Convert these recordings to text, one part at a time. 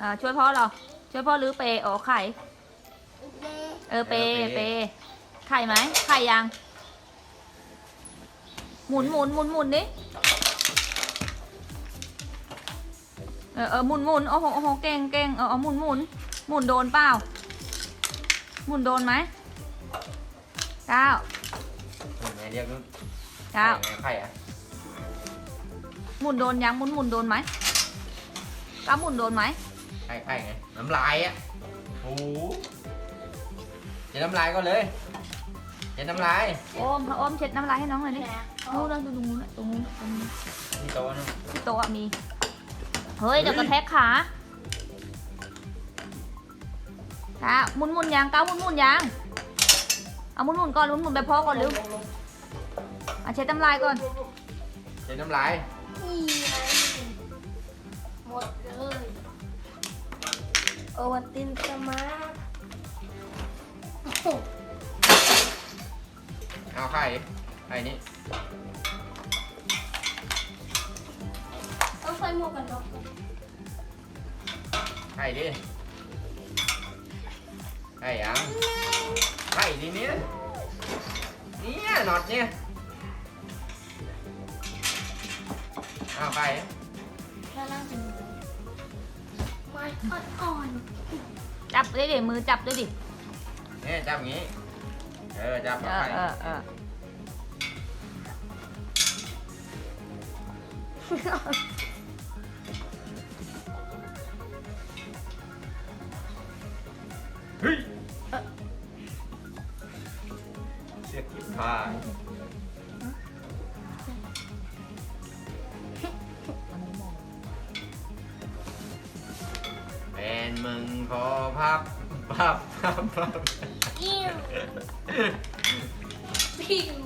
อ่าช่วยพ่อเรา ช่วยพ่อรื้อเปรย์อ๋อไข่ เออเปรย์เปรย์ไข่ไหมไข่ยัง หมุนหมุนหมุนหมุนดิเออเออหมุนหมุนโอ้โหโอ้โหเก่งเก่งเออเอาหมุนหมุนหมุนโดนเปล่า หมุนโดนไหมเก้าไหนเรียกนู่นเก้าไข่ไงไข่อะหมุนโดนยังหมุนหมุนโดนไหมเก้าหมุนโดนไหม ไข่ไข่ไงน้ำลายอะโอ้โหเจะน้ำลายก็เลยเจะน้ำลายโอมพระโอมเช็ดน้ำลายให้น้องหน่อยดินู่นนะตรงนู้นน่ะตรงนู้นตรงนู้นที่โต๊ะนู่นที่โต๊ะอะมี เฮ้ยเดี๋ยวกระแทกขาก้าวหมุนหมุนยางก้าวหมุนหมุนยางเอาหมุนหมุนก่อนหมุนหมุนไปพ่อก่อนเร็วเอาเช็ดน้ำลายก่อนเจะน้ำลายนี่ไงหมดเลย โอวัตินสมาร์ทโอ้โหเอาไข่ไข่นี่ต้องใส่หมวกกันน็อกไข่ดิไข่ยังไข่ดิเนี่ยเนี่ยหนอดเนี่ยเอาไข่ ด้านล่างเป็นไม้ อ่อนจับด้วยดิมือจับด้วยดิเนี่ยจับอย่างงี้ เออจับเอเอาอไข่เออเออเฮ้ยเสียกิบผ้าเมึงขอพับพับพับพับๆอิ่วปิ้ว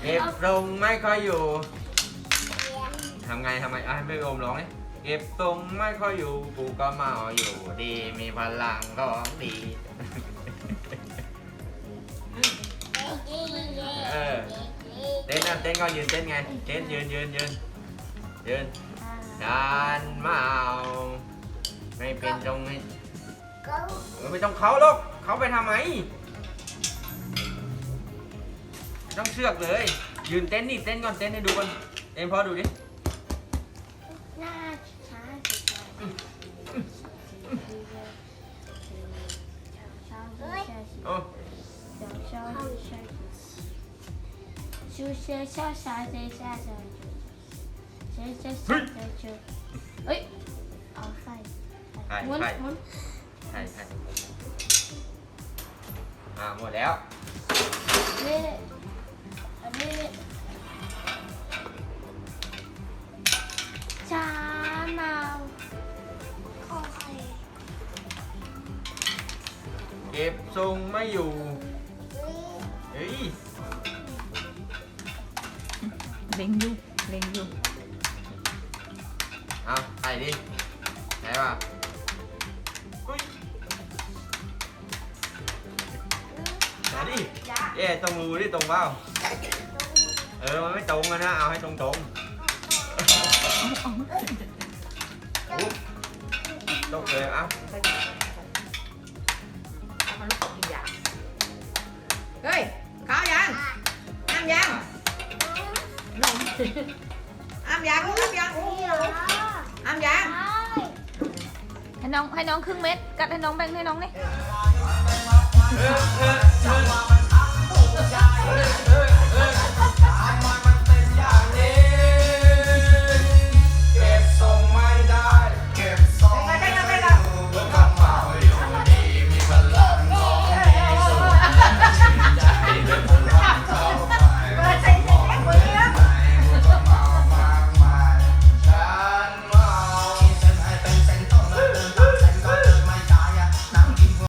เก็บทรงไม่ค่อยอยู่ทำไงทำไมอะให้ไม่โอมร้องเลยเก็บทรงไม่ค่อยอยู่กูก็เมาอยู่ดีมีพลังของดีเออเต้นนะเต้นก่อนยืนเต้นไงเต้นยืนยืนยืนยืนการเมาไม่เป็นตรง เขาไม่ต้องเขาหรอกเขาไปทำไมไมต้องเชือกเลย ยืนเต้นนี่เต้นก่อนเต้นให้ดูก่อนเอ็มพอดูดิหน้าช้าเอ๋อชูเชื่อชอบสาวเจ๊ชาเจ๊เจ๊เจ๊เจ๊เฮ้ยเอาใส่ใส่หมุนหมุน ใช่ใช่อ่าหมดแล้วนี่อันนี้ชาเมาของใครเก็บทรงไม่อยู่เฮ้ยเล็งอยู่เล็งอยู่เอาใส่ดิใส่ป่ะ ใส่ดิเอ๊ะตรงรูดิตรงเปล่าเออมันไม่ตรงอะนะเอาให้ตรงตรงๆอุ๊บตกเลยเอะเอามาลูกกินยาเฮ้ยข้าวยังน้ำยังนมอ้ามยังอ้ามยังอ้ามยังให้น้องให้น้องครึ่งเม็ดกัดให้น้องแบ่งให้น้องนี่ เออเออเฮ้